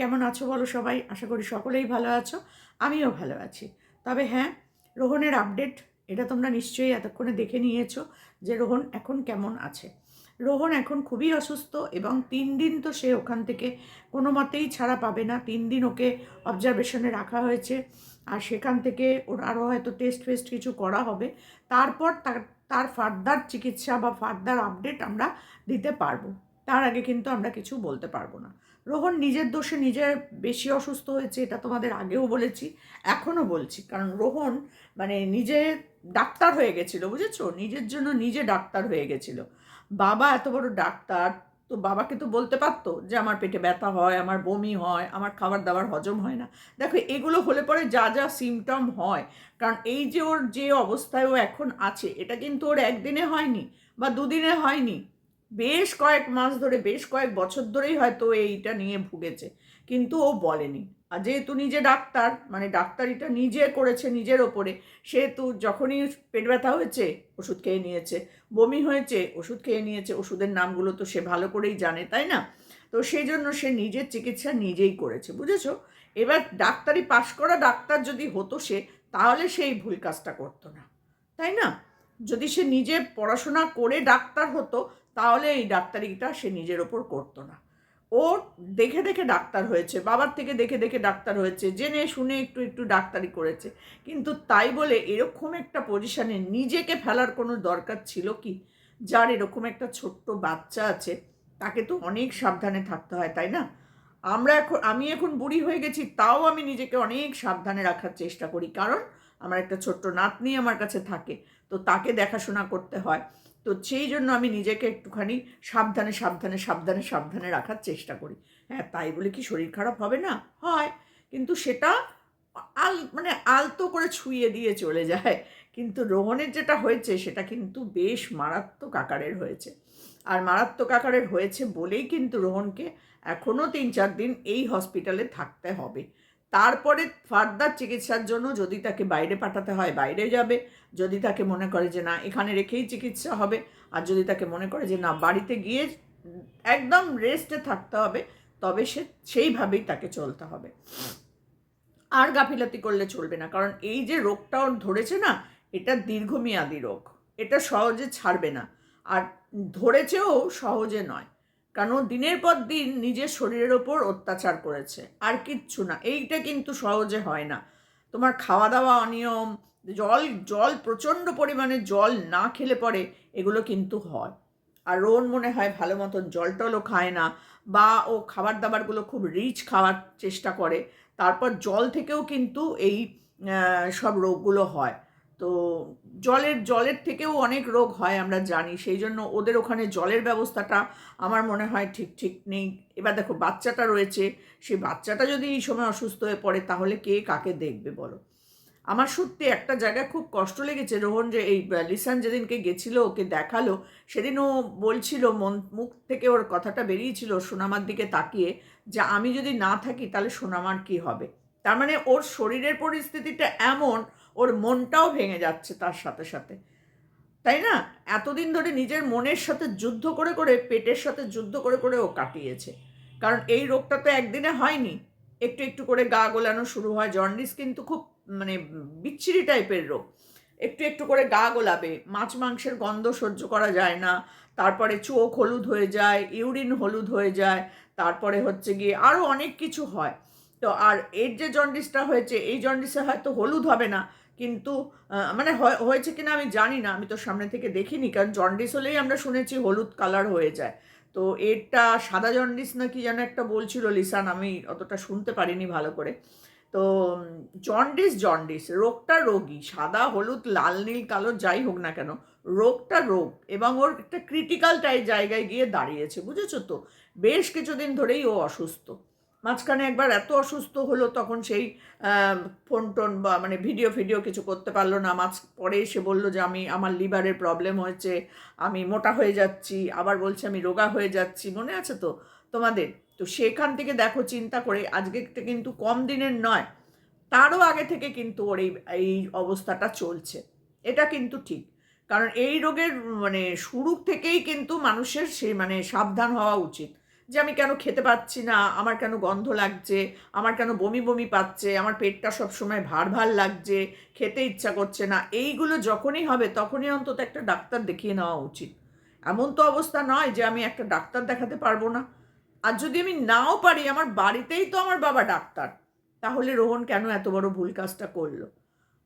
কেমন আছো বলো সবাই? আশা করি সকলেই ভালো আছো। আমিও ভালো আছি। তবে হ্যাঁ রোহনের আপডেট এটা তোমরা নিশ্চয়ই এতক্ষণে দেখে নিয়েছো যে রোহন এখন কেমন আছে। রোহন এখন খুবই অসুস্থ এবং তিন দিন তো সে ওখান থেকে কোনো মতেই ছাড়া পাবে না। তিন দিন ওকে অবজারভেশনে রাখা হয়েছে। আর সেখান থেকে ওর আরও হয়তো টেস্ট ফেস্ট কিছু করা হবে। তারপর তার তার ফার্দার চিকিৎসা বা ফার্দার আপডেট আমরা দিতে পারব। তার আগে কিন্তু আমরা কিছু বলতে পারব না। রোহন নিজের দোষে নিজে বেশি অসুস্থ হয়েছে, এটা তোমাদের আগেও বলেছি, এখনও বলছি। কারণ রোহন মানে নিজে ডাক্তার হয়ে গেছিল, বুঝেছ? নিজের জন্য নিজে ডাক্তার হয়ে গেছিল। বাবা এত বড় ডাক্তার, তো বাবাকে তো বলতে পারতো যে আমার পেটে ব্যথা হয়, আমার বমি হয়, আমার খাবার দাবার হজম হয় না। দেখো, এগুলো হলে পরে যা যা সিমটম হয়, কারণ এই যে ওর যে অবস্থায় ও এখন আছে, এটা কিন্তু ওর একদিনে হয়নি বা দুদিনে হয়নি। বেশ কয়েক মাস ধরে, বেশ কয়েক বছর ধরেই হয়তো এইটা নিয়ে ভুগেছে। কিন্তু ও বলেনি। আর যেহেতু নিজে ডাক্তার মানে ডাক্তারিটা নিজে করেছে নিজের ওপরে, সেহেতু যখনই পেট ব্যথা হয়েছে, ওষুধ খেয়ে নিয়েছে, বমি হয়েছে, ওষুধ খেয়ে নিয়েছে, ওষুধের নামগুলো তো সে ভালো করেই জানে, তাই না? তো সেই জন্য সে নিজের চিকিৎসা নিজেই করেছে, বুঝেছ? এবার ডাক্তারি পাশ করা ডাক্তার যদি হতো সে, তাহলে সেই ভুল কাজটা করতো না, তাই না? যদি সে নিজে পড়াশোনা করে ডাক্তার হতো তাহলে এই ডাক্তারিটা সে নিজের ওপর করতো না। ও দেখে দেখে ডাক্তার হয়েছে, বাবার থেকে দেখে দেখে ডাক্তার হয়েছে, জেনে শুনে একটু একটু ডাক্তারি করেছে। কিন্তু তাই বলে এরকম একটা পজিশানে নিজেকে ফেলার কোনো দরকার ছিল কি? যার এরকম একটা ছোট্ট বাচ্চা আছে, তাকে তো অনেক সাবধানে থাকতে হয়, তাই না? আমরা এখন, আমি এখন বুড়ি হয়ে গেছি, তাও আমি নিজেকে অনেক সাবধানে রাখার চেষ্টা করি। কারণ আমার একটা ছোট্ট নাতনি আমার কাছে থাকে, তো তাকে দেখাশোনা করতে হয়। তো সেই জন্য আমি নিজেকে একটুখানি সাবধানে সাবধানে সাবধানে সাবধানে রাখার চেষ্টা করি। হ্যাঁ তাই বলে কি শরীর খারাপ হবে না? হয়। কিন্তু সেটা আল মানে আলতো করে ছুঁয়ে দিয়ে চলে যায়। কিন্তু রোহনের যেটা হয়েছে, সেটা কিন্তু বেশ মারাত্মক আকারের হয়েছে। আর মারাত্মক আকারের হয়েছে বলেই কিন্তু রোহনকে এখনও তিন চার দিন এই হসপিটালে থাকতে হবে। তারপরে ফার্দার চিকিৎসার জন্য যদি তাকে বাইরে পাঠাতে হয়, বাইরে যাবে। যদি তাকে মনে করে যে না, এখানে রেখেই চিকিৎসা হবে, আর যদি তাকে মনে করে যে না, বাড়িতে গিয়ে একদম রেস্টে থাকতে হবে, তবে সে সেইভাবেই তাকে চলতে হবে। আর গাফিলাতি করলে চলবে না, কারণ এই যে রোগটা ওর ধরেছে না, এটা দীর্ঘমেয়াদী রোগ। এটা সহজে ছাড়বে না। আর ধরেছেও সহজে নয়। কারণ দিনের পর দিন নিজের শরীরের ওপর অত্যাচার করেছে। আর কিচ্ছু না, এইটা কিন্তু সহজে হয় না। তোমার খাওয়া দাওয়া অনিয়ম, জল জল, প্রচণ্ড পরিমাণে জল না খেলে পরে এগুলো কিন্তু হয়। আর রোন মনে হয় ভালো মতন জল টলও খায় না বা ও খাবার দাবারগুলো খুব রিচ খাওয়ার চেষ্টা করে। তারপর জল থেকেও কিন্তু এই সব রোগগুলো হয়। তো জলের জলের থেকেও অনেক রোগ হয় আমরা জানি। সেই জন্য ওদের ওখানে জলের ব্যবস্থাটা আমার মনে হয় ঠিক ঠিক নেই। এবার দেখো, বাচ্চাটা রয়েছে, সেই বাচ্চাটা যদি এই সময় অসুস্থ হয়ে পড়ে, তাহলে কে কাকে দেখবে বলো? আমার সত্যি একটা জায়গায় খুব কষ্ট লেগেছে। রোহন যে, এই লিসান যেদিনকে গেছিল, ওকে দেখাল, সেদিন ও বলছিল, মন, মুখ থেকে ওর কথাটা বেরিয়েছিল সোনামার দিকে তাকিয়ে যে, আমি যদি না থাকি, তাহলে সোনামার কি হবে? তার মানে ওর শরীরের পরিস্থিতিটা এমন ওর মনটাও ভেঙে যাচ্ছে তার সাথে সাথে। তাই না? এতদিন ধরে নিজের মনের সাথে যুদ্ধ করে করে, পেটের সাথে যুদ্ধ করে করে ও কাটিয়েছে। কারণ এই রোগটা তো একদিনে হয়নি। একটু একটু করে গা গোলানো শুরু হয়। জন্ডিস কিন্তু খুব মানে বিচ্ছিরি টাইপের রোগ। একটু একটু করে গা গোলাবে। মাছ মাংসের গন্ধ সহ্য করা যায় না। তারপরে চোখ হলুদ হয়ে যায়, ইউরিন হলুদ হয়ে যায়, তারপরে হচ্ছে গিয়ে আরও অনেক কিছু হয়। তো আর এর যে জন্ডিসটা হয়েছে, এই জন্ডিসে হয়তো হলুদ হবে না। কিন্তু মানে হয়- হয়েছে কিনা আমি জানি না, আমি তো সামনে থেকে দেখিনি, কারণ জন্ডিস হলেই আমরা শুনেছি হলুদ কালার হয়ে যায়। তো এটা সাদা জন্ডিস না কি যেন একটা বলছিল লিসান আমি অতটা শুনতে পারিনি ভালো করে। তো জন্ডিস জন্ডিস রোগটা রোগী, সাদা, হলুদ, লাল, নীল, কালো, যাই হোক না কেন, রোগটা রোগ এবং ওর একটা ক্রিটিক্যাল টাইপ জায়গায় গিয়ে দাঁড়িয়েছে, বুঝেছ তো? বেশ কিছুদিন ধরেই ও অসুস্থ। মাঝখানে একবার এত অসুস্থ হলো তখন সেই ফোন টোন বা মানে ভিডিও ফিডিও কিছু করতে পারল না। মাঝ পরে এসে বলল যে, আমি, আমার লিভারের প্রবলেম হয়েছে, আমি মোটা হয়ে যাচ্ছি। আবার বলছে, আমি রোগা হয়ে যাচ্ছি। মনে আছে তো তোমাদের? তো সেখান থেকে দেখো চিন্তা করে, আজকে কিন্তু কম দিনের নয়, তারও আগে থেকে কিন্তু ওর এই এই অবস্থাটা চলছে। এটা কিন্তু ঠিক। কারণ এই রোগের মানে শুরু থেকেই কিন্তু মানুষের সে মানে সাবধান হওয়া উচিত। যে আমি কেন খেতে পাচ্ছি না? আমার কেন গন্ধ লাগছে? আমার কেন বমি বমি পাচ্ছে? আমার পেটটা সবসময় ভার ভার লাগছে, খেতে ইচ্ছা করছে না। এইগুলো যখনই হবে, তখনই অন্তত একটা ডাক্তার দেখিয়ে নেওয়া উচিত। এমন তো অবস্থা নয় যে আমি একটা ডাক্তার দেখাতে পারব না। আর যদি আমি নাও পারি, আমার বাড়িতেই তো আমার বাবা ডাক্তার, তাহলে রোহন কেন এত বড় ভুল কাজটা করল?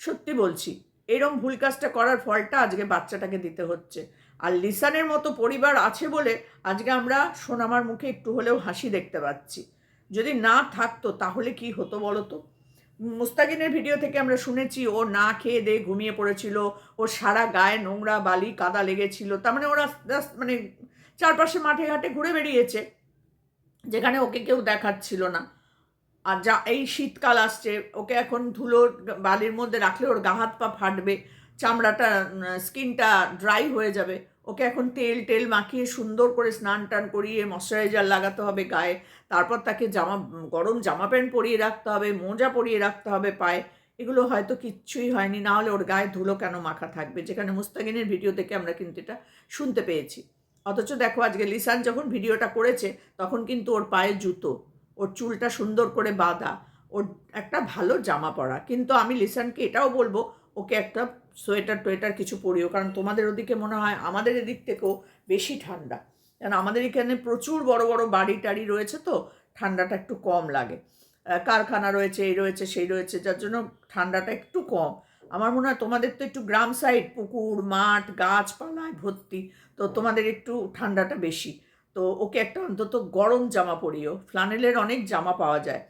সত্যি বলছি, এরম ভুল কাজটা করার ফলটা আজকে বাচ্চাটাকে দিতে হচ্ছে। আর লিসানের মতো পরিবার আছে বলে আজকে আমরা সোনামার মুখে একটু হলেও হাসি দেখতে পাচ্ছি। যদি না থাকতো তাহলে কি হতো বলো তো? মুস্তাকিনের ভিডিও থেকে আমরা শুনেছি, ও না খেয়ে দিয়ে ঘুমিয়ে পড়েছিল ওর সারা গায়ে নোংরা বালি কাদা লেগেছিল, তার মানে ওরা মানে চারপাশে মাঠে ঘাটে ঘুরে বেরিয়েছে যেখানে ওকে কেউ দেখাচ্ছিল না। আর যা এই শীতকাল আসছে, ওকে এখন ধুলো বালির মধ্যে রাখলে ওর গা হাত পা ফাটবে চামড়াটা স্কিনটা ড্রাই হয়ে যাবে। ওকে এখন তেল টেল মাখিয়ে সুন্দর করে স্নান টান করিয়ে ময়শ্চারাইজার লাগাতে হবে গায়ে। তারপর তাকে জামা, গরম জামা প্যান্ট পরিয়ে রাখতে হবে, মোজা পরিয়ে রাখতে হবে পায়ে। এগুলো হয়তো কিচ্ছুই হয়নি, না হলে ওর গায়ে ধুলো কেন মাখা থাকবে? যেখানে মুস্তাকিনের ভিডিও থেকে আমরা কিন্তু এটা শুনতে পেয়েছি। অথচ দেখো আজকে লিসান যখন ভিডিওটা করেছে, তখন কিন্তু ওর পায়ে জুতো, ওর চুলটা সুন্দর করে বাঁধা, ওর একটা ভালো জামা পরা। কিন্তু আমি লিসানকে এটাও বলব, ওকে একটা সোয়েটার টোয়েটার কিছু পরিও, কারণ তোমাদের ওদিকে মনে হয় আমাদের এদিক থেকেও বেশি ঠান্ডা। কারণ আমাদের এখানে প্রচুর বড় বড় বাড়ি টাড়ি রয়েছে তো, ঠান্ডাটা একটু কম লাগে। কারখানা রয়েছে, এই রয়েছে, সেই রয়েছে, যার জন্য ঠান্ডাটা একটু কম। আমার মনে হয় তোমাদের তো একটু গ্রাম সাইড, পুকুর, মাঠ, গাছপালায় ভর্তি, তো তোমাদের একটু ঠান্ডাটা বেশি। তো ওকে একটা অন্তত গরম জামা পরিও, ফ্লানেলের অনেক জামা পাওয়া যায়।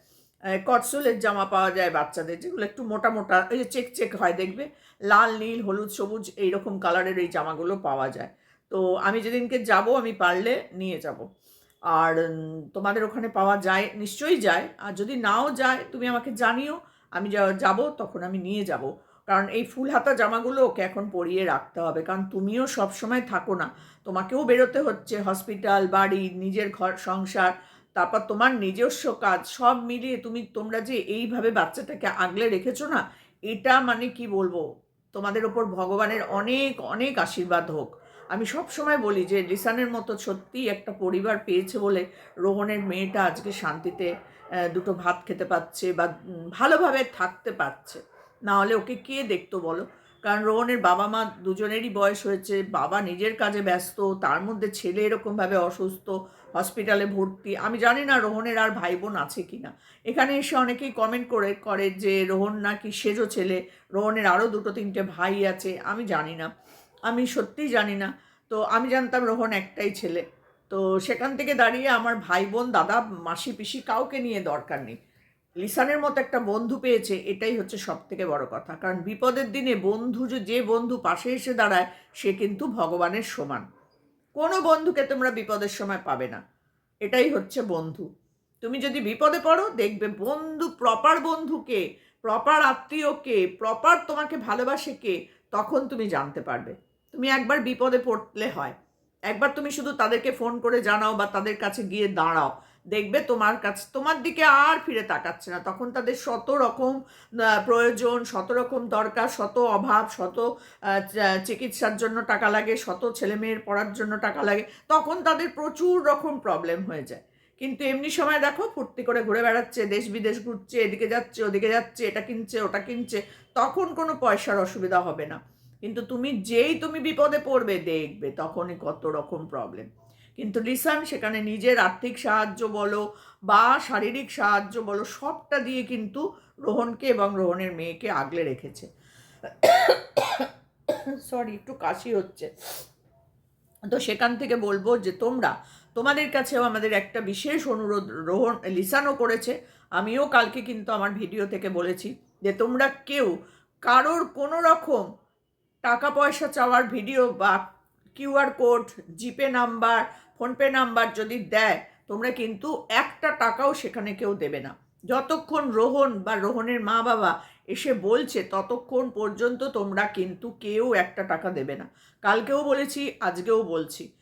কটসোলের জামা পাওয়া যায় বাচ্চাদের, যেগুলো একটু মোটা মোটা, এই যে চেক চেক হয়, দেখবে? লাল, নীল, হলুদ, সবুজ, এইরকম কালারের এই জামাগুলো পাওয়া যায়। তো আমি যেদিনকে যাব, আমি পারলে নিয়ে যাব। আর তোমাদের ওখানে পাওয়া যায়, নিশ্চয়ই যায়। আর যদি নাও যায়, তুমি আমাকে জানিও, আমি যাব, তখন আমি নিয়ে যাব। কারণ এই ফুল হাতা জামাগুলো ওকে এখন পরিয়ে রাখতে হবে। কারণ তুমিও সব সময় থাকো না। তোমাকেও বেরোতে হচ্ছে, হসপিটাল, বাড়ি, নিজের ঘর, সংসার তারপর তোমার নিজস্ব কাজ, সব মিলিয়ে তুমি, তোমরা যে এইভাবে বাচ্চাটাকে আগলে রেখেছো না, এটা মানে কি বলব? তোমাদের ওপর ভগবানের অনেক অনেক আশীর্বাদ হোক। আমি সব সময় বলি যে লিসানের মতো সত্যি একটা পরিবার পেয়েছে বলে রোহনের মেয়েটা আজকে শান্তিতে দুটো ভাত খেতে পাচ্ছে বা ভালোভাবে থাকতে পারছে। না হলে ওকে কে দেখতো বলো? কারণ রোহনের বাবা মা দুজনেরই বয়স হয়েছে, বাবা নিজের কাজে ব্যস্ত, তার মধ্যে ছেলে এরকমভাবে অসুস্থ হসপিটালে ভর্তি। আমি জানি না রোহনের আর ভাই বোন আছে কি না এখানে এসে অনেকেই কমেন্ট করে করে যে রোহন নাকি সেজো ছেলে, রোহনের আরও দুটো তিনটে ভাই আছে, আমি জানি না। আমি সত্যিই জানি না। তো আমি জানতাম রোহন একটাই ছেলে। তো সেখান থেকে দাঁড়িয়ে আমার ভাই বোন দাদা মাসি পিসি কাউকে নিয়ে দরকার নেই। লিসানের মতো একটা বন্ধু পেয়েছে, এটাই হচ্ছে সব থেকে বড় কথা। কারণ বিপদের দিনে বন্ধু যে বন্ধু পাশে এসে দাঁড়ায়, সে কিন্তু ভগবানের সমান। কোনো বন্ধুকে তোমরা বিপদের সময় পাবে না। এটাই হচ্ছে বন্ধু। তুমি যদি বিপদে পড়ো, দেখবে বন্ধু প্রপার বন্ধুকে প্রপার আত্মীয়কে প্রপার তোমাকে ভালোবাসে কে, তখন তুমি জানতে পারবে। তুমি একবার বিপদে পড়লে হয়। একবার তুমি শুধু তাদেরকে ফোন করে জানাও বা তাদের কাছে গিয়ে দাঁড়াও। দেখবে তোমার কাছে, তোমার দিকে আর ফিরে তাকাচ্ছে না। তখন তাদের শত রকম প্রয়োজন, শত রকম দরকার, শত অভাব, শত চিকিৎসার জন্য টাকা লাগে, শত ছেলেমেয়ের পড়ার জন্য টাকা লাগে, তখন তাদের প্রচুর রকম প্রবলেম হয়ে যায়। কিন্তু এমনি সময় দেখো, ফুর্তি করে ঘুরে বেড়াচ্ছে, দেশ বিদেশ ঘুরছে, এদিকে যাচ্ছে, ওদিকে যাচ্ছে, এটা কিনছে, ওটা কিনছে, তখন কোনো পয়সার অসুবিধা হবে না। কিন্তু তুমি যেই তুমি বিপদে পড়বে, দেখবে তখনই কত রকম প্রবলেম কিন্তু লিসান সেখানে নিজের আর্থিক সাহায্য বলো বা শারীরিক সাহায্য বলো, সবটা দিয়ে কিন্তু রোহনকে এবং রোহনের মেয়েকে আগলে রেখেছে। সরি একটু কাশি হচ্ছে। তো সেখান থেকে বলব যে তোমরা, তোমাদের কাছেও আমাদের একটা বিশেষ অনুরোধ, রোহন লিসানও করেছে। আমিও কালকে কিন্তু আমার ভিডিও থেকে বলেছি যে তোমরা কেউ কারোর কোনো রকম টাকা পয়সা চাওয়ার ভিডিও বা QR code GPay number PhonePe number যদি দেয়, তোমরা কিন্তু একটা টাকাও সেখানে কেউ দেবে না। যতক্ষণ রোহন বা রোহনের মা বাবা এসে বলছে, ততক্ষণ পর্যন্ত তোমরা কিন্তু কেউ একটা টাকা দেবে না। কালকেও বলেছি, আজকেও বলছি।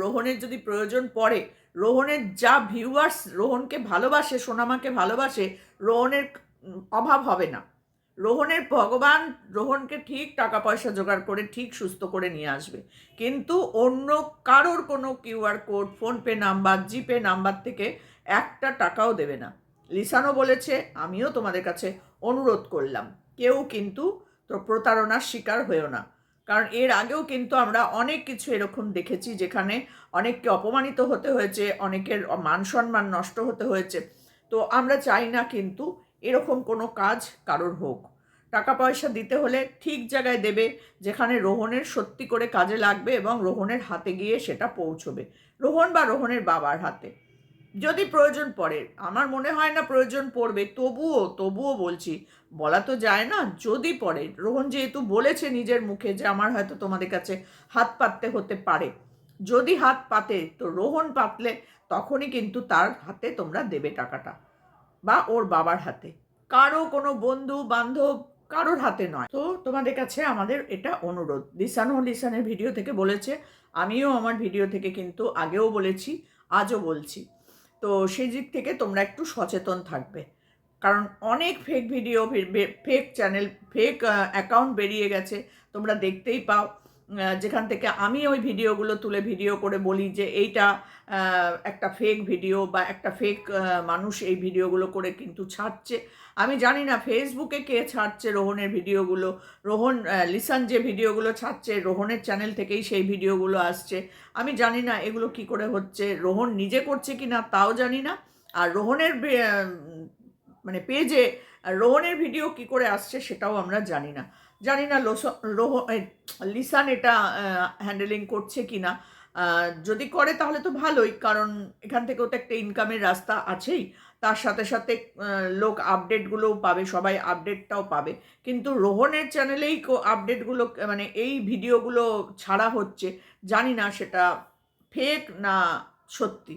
রোহনের যদি প্রয়োজন পড়ে, রোহনের যা ভিউয়ার্স রোহনকে ভালোবাসে, সোনামাকে ভালোবাসে, রোহনের অভাব হবে না। রোহনের ভগবান রোহনকে ঠিক টাকা পয়সা জোগাড় করে ঠিক সুস্থ করে নিয়ে আসবে। কিন্তু অন্য কারোর কোনো QR code, PhonePe number, GPay number থেকে একটা টাকাও দেবে না। লিসানও বলেছে, আমিও তোমাদের কাছে অনুরোধ করলাম। কেউ কিন্তু তো প্রতারণার শিকার হয়েও না। কারণ এর আগেও কিন্তু আমরা অনেক কিছু এরকম দেখেছি যেখানে অনেককে অপমানিত হতে হয়েছে, অনেকের মান সম্মান নষ্ট হতে হয়েছে। তো আমরা চাই না কিন্তু এরকম কোনো কাজ কারোর হোক। টাকা পয়সা দিতে হলে ঠিক জায়গায় দেবে, যেখানে রোহনের সত্যি করে কাজে লাগবে এবং রোহনের হাতে গিয়ে সেটা পৌঁছবে। রোহন বা রোহনের বাবার হাতে। যদি প্রয়োজন পড়ে, আমার মনে হয় না প্রয়োজন পড়বে, তবুও তবুও বলছি, বলা তো যায় না, যদি পড়ে, রোহন যেহেতু বলেছে নিজের মুখে যে আমার হয়তো তোমাদের কাছে হাত পাততে হতে পারে। যদি হাত পাতে, তো রোহন পাতলে তখনই কিন্তু তার হাতে তোমরা দেবে টাকাটা। বা ওর বাবার হাতে। কারও কোনো বন্ধু, বান্ধব কারোর হাতে নয়। তো তোমাদের কাছে আমাদের এটা অনুরোধ। লিসানও লিসানের ভিডিও থেকে বলেছে, আমিও আমার ভিডিও থেকে কিন্তু আগেও বলেছি, আজও বলছি। তো সেই দিক থেকে তোমরা একটু সচেতন থাকবে। কারণ অনেক fake video fake channel fake account বেরিয়ে গেছে। তোমরা দেখতেই পাও। যেখান থেকে আমি ওই ভিডিওগুলো তুলে ভিডিও করে বলি যে এইটা একটা ফেক ভিডিও বা একটা ফেক মানুষ এই ভিডিওগুলো করে কিন্তু ছাড়ছে। আমি জানি না ফেসবুকে কে ছাড়ছে রোহনের ভিডিওগুলো। রোহন লিসান যে ভিডিওগুলো ছাড়ছে, রোহনের চ্যানেল থেকেই সেই ভিডিওগুলো আসছে। আমি জানি না এগুলো কি করে হচ্ছে, রোহন নিজে করছে কি না তাও জানি না। আর রোহনের মানে পেজে রোহনের ভিডিও কি করে আসছে সেটাও আমরা জানি না। জানি না রোহ লিসান এটা হ্যান্ডেলিং করছে কি না যদি করে তাহলে তো ভালোই, কারণ এখান থেকেও তো একটা ইনকামের রাস্তা আছেই। তার সাথে সাথে লোক আপডেটগুলোও পাবে, সবাই আপডেটটাও পাবে। কিন্তু রোহনের চ্যানেলেই আপডেটগুলো মানে এই ভিডিওগুলো ছাড়া হচ্ছে, জানি না সেটা ফেক না সত্যি।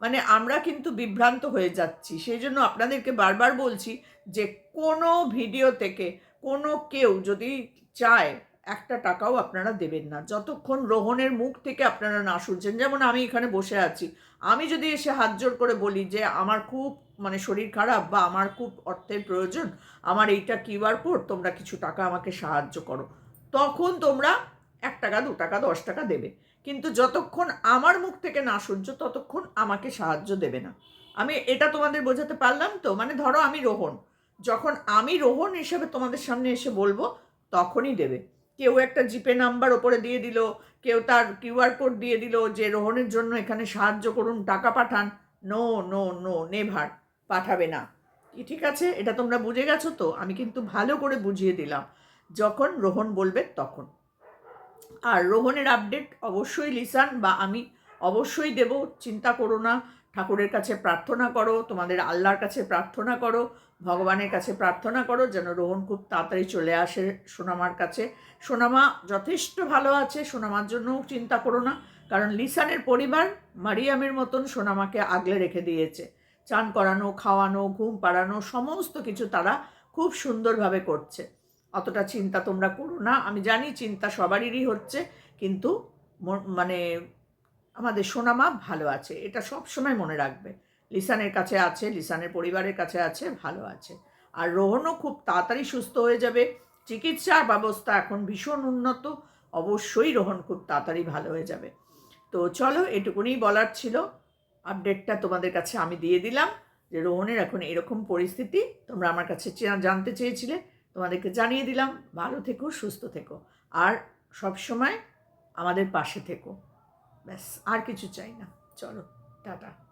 মানে আমরা কিন্তু বিভ্রান্ত হয়ে যাচ্ছি। সেই জন্য আপনাদেরকে বারবার বলছি যে, কোনো ভিডিও থেকে কোনো কেউ যদি চায়, একটা টাকাও আপনারা দেবেন না। যতক্ষণ রোহনের মুখ থেকে আপনারা না শুনছেন, যেমন আমি এখানে বসে আছি। আমি যদি এসে হাত জোর করে বলি যে, আমার খুব মানে শরীর খারাপ বা আমার খুব অর্থের প্রয়োজন, আমার এইটা কিউআর কোড, তোমরা কিছু টাকা আমাকে সাহায্য করো। তখন তোমরা এক টাকা, দু টাকা, দশ টাকা দেবে। কিন্তু যতক্ষণ আমার মুখ থেকে না শুনছো, ততক্ষণ আমাকে সাহায্য দেবে না। আমি এটা তোমাদের বোঝাতে পারলাম তো? মানে ধরো আমি রোহন। যখন আমি রোহন হিসেবে তোমাদের সামনে এসে বলব, তখনই দেবে। কেউ একটা জিপে নাম্বার ওপরে দিয়ে দিল, কেউ তার কিউআর কোড দিয়ে দিল যে, রোহনের জন্য এখানে সাহায্য করুন, টাকা পাঠান। নো নো নো, নেভার, পাঠাবে না। ঠিক আছে? এটা তোমরা বুঝে গেছো তো? আমি কিন্তু ভালো করে বুঝিয়ে দিলাম। যখন রোহন বলবে তখন। আর রোহনের আপডেট অবশ্যই লিসান বা আমি অবশ্যই দেব, চিন্তা করো না। ঠাকুরের কাছে প্রার্থনা করো, তোমাদের আল্লাহর কাছে প্রার্থনা করো, ভগবানের কাছে প্রার্থনা করো, যেন রোহন খুব তাড়াতাড়ি চলে আসে সোনামার কাছে। সোনামা যথেষ্ট ভালো আছে, সোনামার জন্যও চিন্তা করো না, কারণ লিসানের পরিবার মারিয়ামের মতন সোনামাকে আগলে রেখে দিয়েছে। চান করানো, খাওয়ানো, ঘুম পাড়ানো, সমস্ত কিছু তারা খুব সুন্দরভাবে করছে। অতটা চিন্তা তোমরা করো না, আমি জানি চিন্তা সবারই হচ্ছে, কিন্তু মানে আমাদের সোনামা ভালো আছে। এটা সব সময় মনে রাখবে। লিসানের কাছে আছে, লিসানের পরিবারের কাছে আছে, ভালো আছে। আর রোহনও খুব তাড়াতাড়ি সুস্থ হয়ে যাবে। চিকিৎসার ব্যবস্থা এখন ভীষণ উন্নত। অবশ্যই রোহন খুব তাড়াতাড়ি ভালো হয়ে যাবে। তো চলো, এটুকুনি বলার ছিল। আপডেটটা তোমাদের কাছে আমি দিয়ে দিলাম যে রোহনের এখন এরকম পরিস্থিতি। তোমরা আমার কাছে জানতে চেয়েছিলে, তোমাদেরকে জানিয়ে দিলাম। ভালো থেকো, সুস্থ থেকো। আর সব সময় আমাদের পাশে থেকো। ব্যাস আর কিছু চাই না। চলো টাটা।